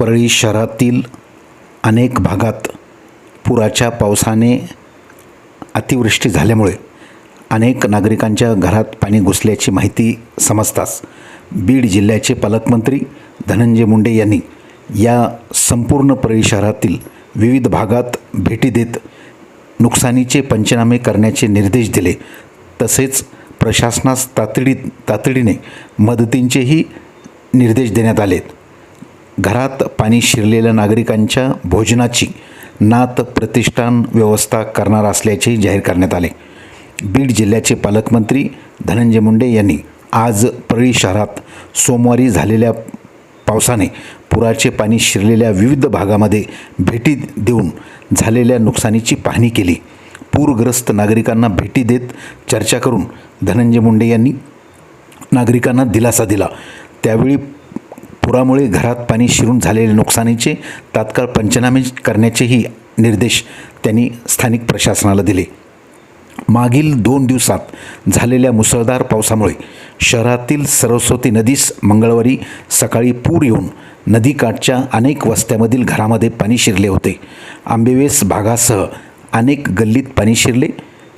परळी शहरातील अनेक भागात पुराच्या पावसाने अतिवृष्टी झाल्यामुळे अनेक नागरिकांच्या घरात पाणी घुसल्याची माहिती समजताच बीड जिल्ह्याचे पालकमंत्री धनंजय मुंडे यांनी या संपूर्ण परळी शहरातील विविध भागात भेटी देत नुकसानीचे पंचनामे करण्याचे निर्देश दिले. तसेच प्रशासनास तातडीत तातडीने मदतींचेही निर्देश देण्यात आलेत. घरात पाणी शिरलेल्या नागरिकांच्या भोजनाची नात प्रतिष्ठान व्यवस्था करणार असल्याचे जाहीर करण्यात आले. बीड जिल्ह्याचे पालकमंत्री धनंजय मुंडे यांनी आज परळी शहरात सोमवारी झालेल्या पावसाने पुराचे पाणी शिरलेल्या विविध भागामध्ये भेटी देऊन झालेल्या नुकसानीची पाहणी केली. पूरग्रस्त नागरिकांना भेटी देत चर्चा करून धनंजय मुंडे यांनी नागरिकांना दिलासा दिला. त्यावेळी पुरामुळे घरात पाणी शिरून झालेल्या नुकसानीचे तात्काळ पंचनामे करण्याचेही निर्देश त्यांनी स्थानिक प्रशासनाला दिले. मागील दोन दिवसात झालेल्या मुसळधार पावसामुळे शहरातील सरस्वती नदीस मंगळवारी सकाळी पूर येऊन नदीकाठच्या अनेक वस्त्यामधील घरामध्ये पाणी शिरले होते. आंबेवेस भागासह अनेक गल्लीत पाणी शिरले.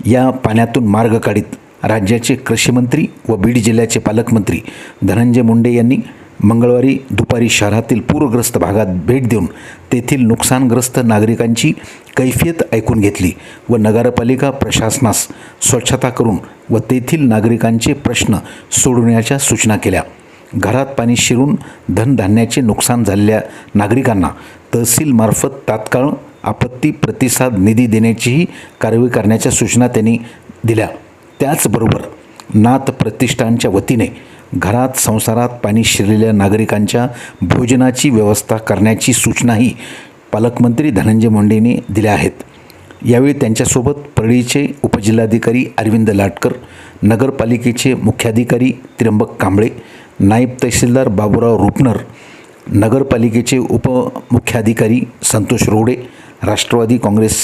या पाण्यातून मार्ग काढीत राज्याचे कृषीमंत्री व बीड जिल्ह्याचे पालकमंत्री धनंजय मुंडे यांनी मंगळवारी दुपारी शहरातील पूरग्रस्त भागात भेट देऊन तेथील नुकसानग्रस्त नागरिकांची कैफियत ऐकून घेतली व नगरपालिका प्रशासनास स्वच्छता करून व तेथील नागरिकांचे प्रश्न सोडवण्याच्या सूचना केल्या. घरात पाणी शिरून धनधान्याचे नुकसान झालेल्या नागरिकांना तहसीलमार्फत तात्काळ आपत्ती प्रतिसाद निधी देण्याचीही कारवाई करण्याच्या सूचना त्यांनी दिल्या. त्याचबरोबर नाथ प्रतिष्ठानच्या वतीने घरात संसारात पाणी शिरलेल्या नागरिकांच्या भोजनाची व्यवस्था करण्याची सूचनाही पालकमंत्री धनंजय मुंडेंनी दिल्या आहेत. यावेळी त्यांच्यासोबत परळीचे उपजिल्हाधिकारी अरविंद लाटकर नगरपालिकेचे मुख्याधिकारी त्र्यंबक कांबळे नायब तहसीलदार बाबूराव रुपनर नगरपालिकेचे उपमुख्याधिकारी संतोष रोडे राष्ट्रवादी काँग्रेस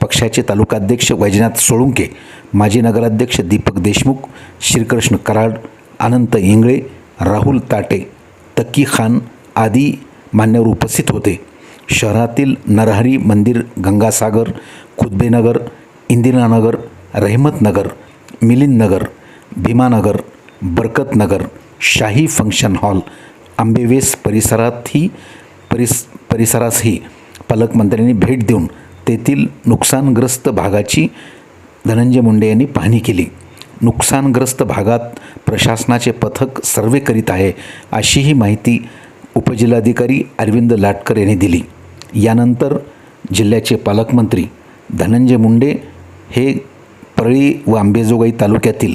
पक्षाचे तालुकाध्यक्ष वैजनाथ सोळुंके माजी नगराध्यक्ष दीपक देशमुख श्रीकृष्ण कराड अनंत इंगळे राहुल ताटे तक्की खान आदी मान्यवर उपस्थित होते. शहरातील नरहरी मंदिर गंगासागर खुदबेनगर इंदिरानगर रहमतनगर मिलिंदनगर भीमानगर बरकतनगर शाही फंक्शन हॉल आंबेवेस परिसरातही परिस परिसरासही पालकमंत्र्यांनी भेट देऊन तेथील नुकसानग्रस्त भागाची धनंजय मुंडे यांनी पाहणी केली. नुकसानग्रस्त भागात प्रशासनाचे पथक सर्वे करीत आहे अशीही माहिती उपजिल्हाधिकारी अरविंद लाटकर यांनी दिली. यानंतर जिल्ह्याचे पालकमंत्री धनंजय मुंडे हे परळी व आंबेजोगाई तालुक्यातील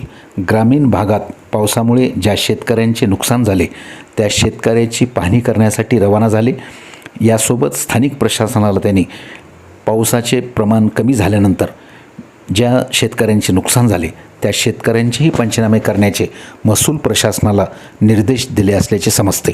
ग्रामीण भागात पावसामुळे ज्या शेतकऱ्यांचे नुकसान झाले त्या शेतकऱ्याची पाहणी करण्यासाठी रवाना झाले. यासोबत स्थानिक प्रशासनाला त्यांनी पावसाचे प्रमाण कमी झाल्यानंतर ज्या शेतकऱ्यांचे नुकसान झाले त्या शेतकऱ्यांचेही पंचनामे करण्याचे महसूल प्रशासनाला निर्देश दिले असल्याचे समजते.